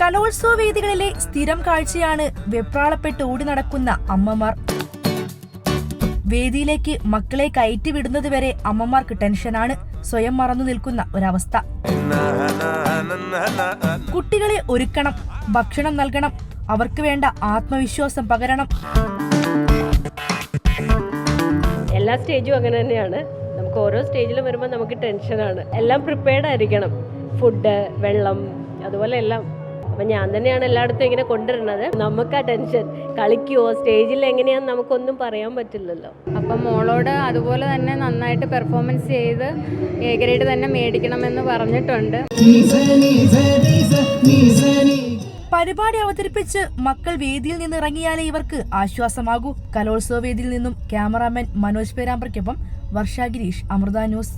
കലോത്സവ വേദികളിലെ സ്ഥിരം കാഴ്ചയാണ് വെപ്രാളപ്പെട്ട് ഓടി നടക്കുന്ന അമ്മമാർ. വേദിയിലേക്ക് മക്കളെ കയറ്റിവിടുന്നത് വരെ അമ്മമാർക്ക് ടെൻഷനാണ്. സ്വയം മറന്നു നിൽക്കുന്ന ഒരവസ്ഥ. കുട്ടികളെ ഒരുക്കണം ഭക്ഷണം നൽകണം അവർക്ക് വേണ്ട ആത്മവിശ്വാസം പകരണം. എല്ലാ സ്റ്റേജും അങ്ങനെ തന്നെയാണ്. നമുക്ക് ഓരോ സ്റ്റേജിലും വരുമ്പോൾ നമുക്ക് ടെൻഷനാണ് എല്ലാം പ്രിപ്പയർഡ് ആയിരിക്കണം. ഫുഡ് വെള്ളം അതുപോലെ എല്ലാം. അപ്പം ഞാൻ തന്നെയാണ് എല്ലായിടത്തും ഇങ്ങനെ കൊണ്ടുവരുന്നത്. നമുക്ക് ആ ടെൻഷൻ കളിക്കുവോ? സ്റ്റേജിൽ എങ്ങനെയാന്ന് നമുക്കൊന്നും പറയാൻ പറ്റില്ലല്ലോ. അപ്പം മോളോട് അതുപോലെ തന്നെ നന്നായിട്ട് പെർഫോമൻസ് ചെയ്ത് എ ഗ്രേഡ് തന്നെ മേടിക്കണമെന്ന് പറഞ്ഞിട്ടുണ്ട്. പരിപാടി അവതരിപ്പിച്ച് മക്കൾ വേദിയിൽ നിന്ന് ഇറങ്ങിയാലേ ഇവർക്ക് ആശ്വാസമാകൂ. കലോത്സവ വേദിയിൽ നിന്നും ക്യാമറാമാൻ മനോജ് പേരാമ്പ്രയ്ക്കൊപ്പം വർഷ ഗിരീഷ് അമൃത ന്യൂസ്.